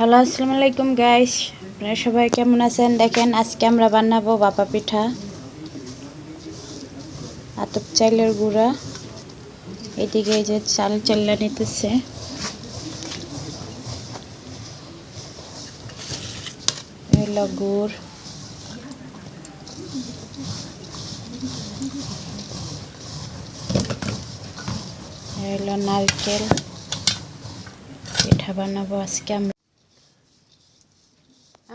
Hello, আসসালামু আলাইকুম guys আপনারা সবাই কেমন আছেন? দেখেন, আজকে আমরা বানাবো বাপা পিঠা, আতপ চাইলের গুঁড়া। এদিকে এই যে চাল চাল্লা নিতেছে। গুড়। নারকেল। পিঠা বানাবো আজকে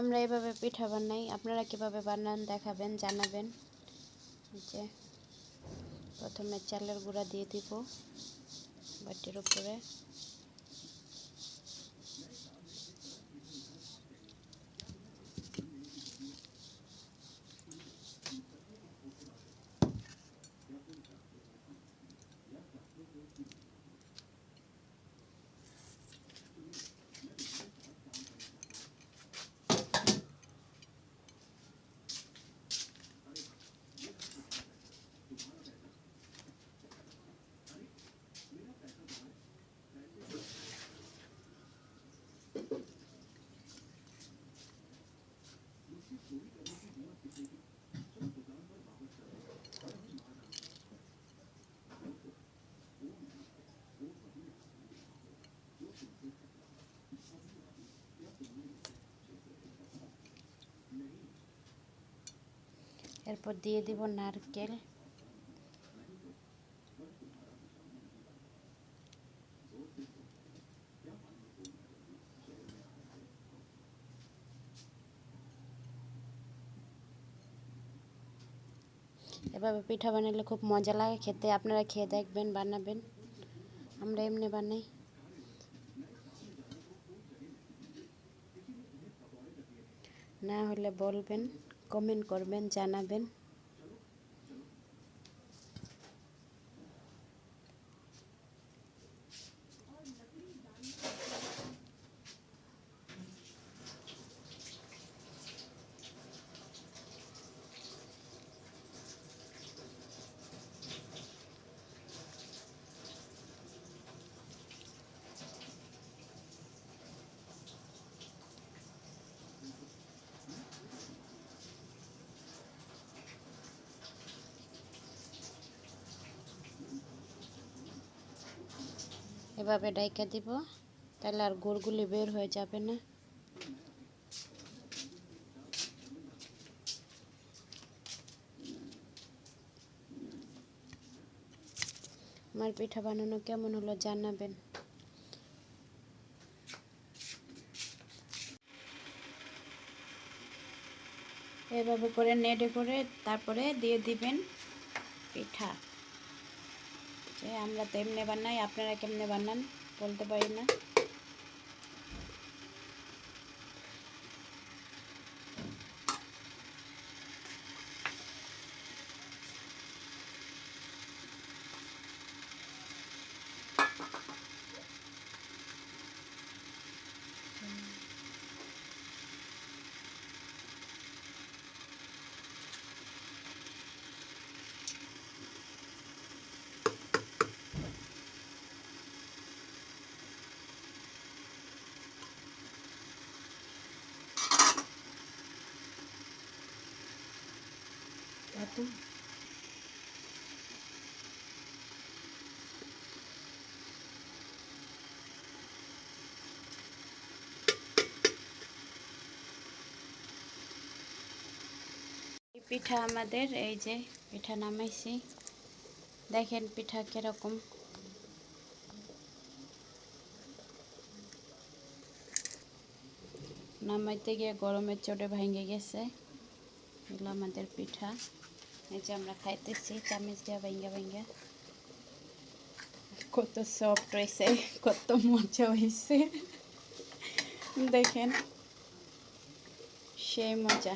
আমরা এভাবে পিঠা বানাই। আপনারা কীভাবে বানান দেখাবেন, জানাবেন। যে, প্রথমে চালের গুঁড়া দিয়ে দিব বাটির উপরে। এরপর দিয়ে দিব নারকেল। এভাবে পিঠা বানালে খুব মজা লাগে, খেতে। আপনারা খেয়ে দেখবেন, বানাবেন। আমরা এমনি বানাই। না হলে বলবেন কমেন্ট করবেন জানাবেন। এভাবে ডাইকা দিব, তাহলে আর গোলগুলি বের হয়ে যাবে না। আমার পিঠা বানানো কেমন হলো জানাবেন। এভাবে করে নেড়ে করে তারপরে দিয়ে দিবেন পিঠা। আমরা তো এমনি বানাই আপনারা কেমনে বানান? বলতে পারি না। এই পিঠা আমাদের, এই যে পিঠা নামাইছি। দেখেন পিঠা কীরকম। নামাইতে গিয়ে গরমের চোটে ভেঙে গেছে। এগুলো আমাদের পিঠা। এই যে আমরা খাইতেছি চামচ দিয়ে ভেঙ্গা ভেঙ্গা কত সফট হয়েছে কত মজা হয়েছে দেখেন সেই মজা